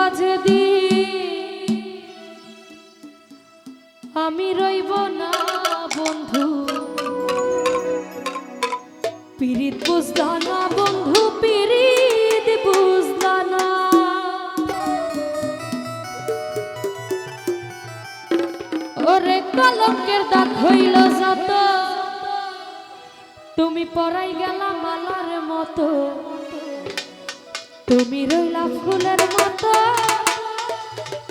বাজে দি আমি রইব না বন্ধু। পিরিত বুঝলা না বন্ধু পিরিত বুঝলা না। ওরে কলঙ্কের দাগ হইল যত। তুমি পরাই গেলা মালার মতো। তুমি রইলা ফুলের মতো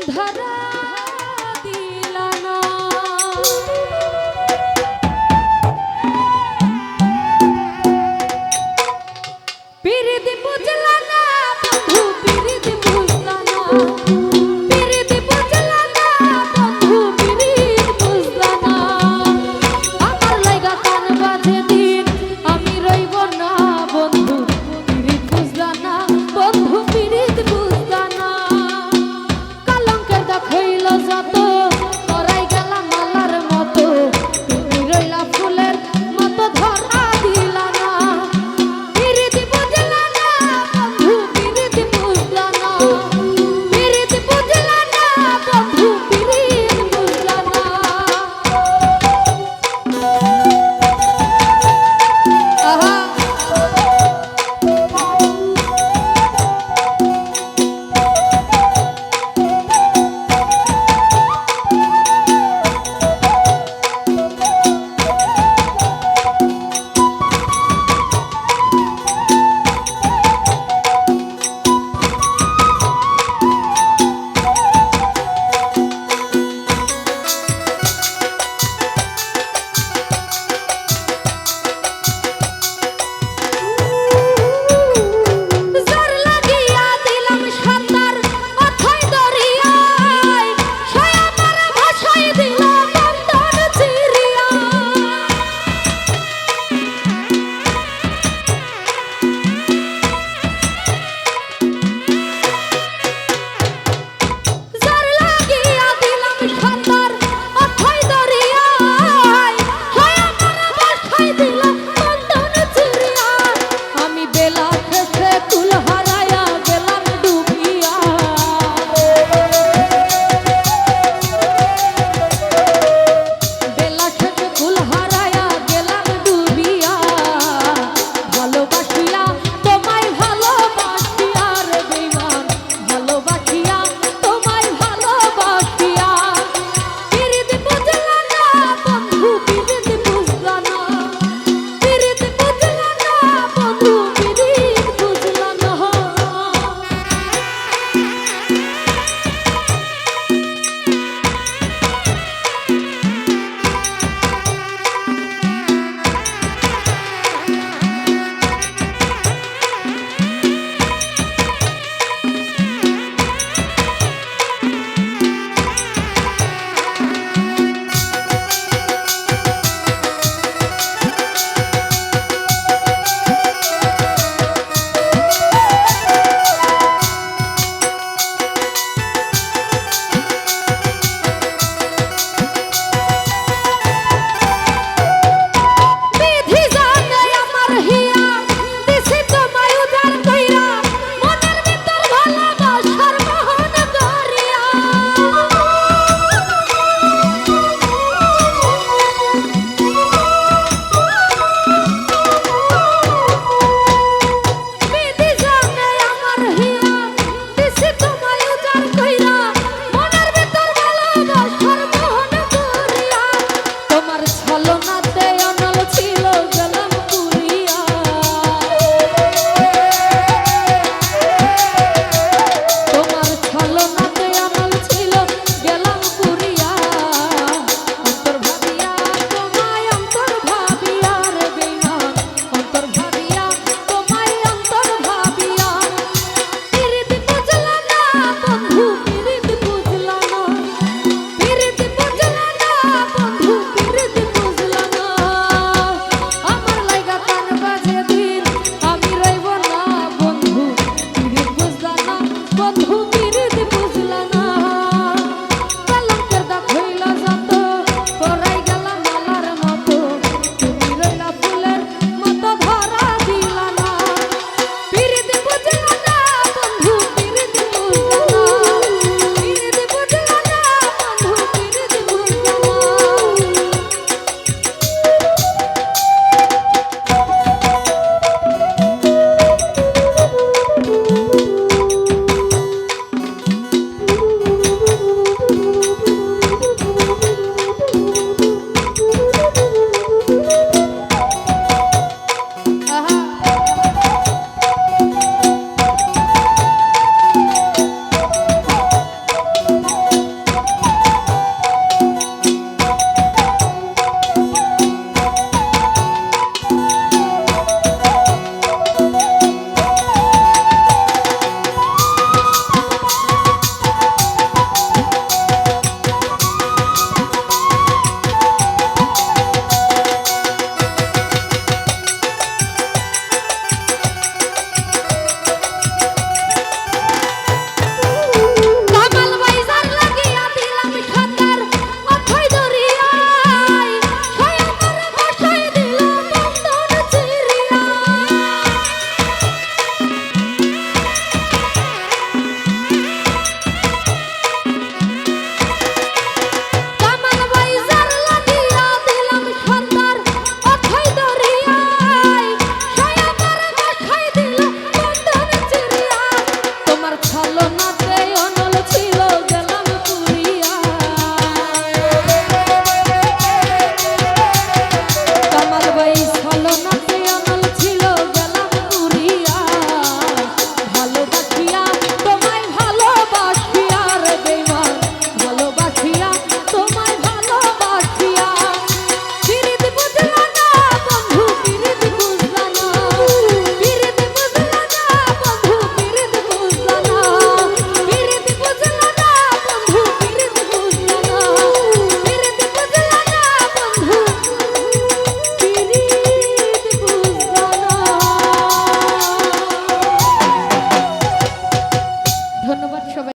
ধরা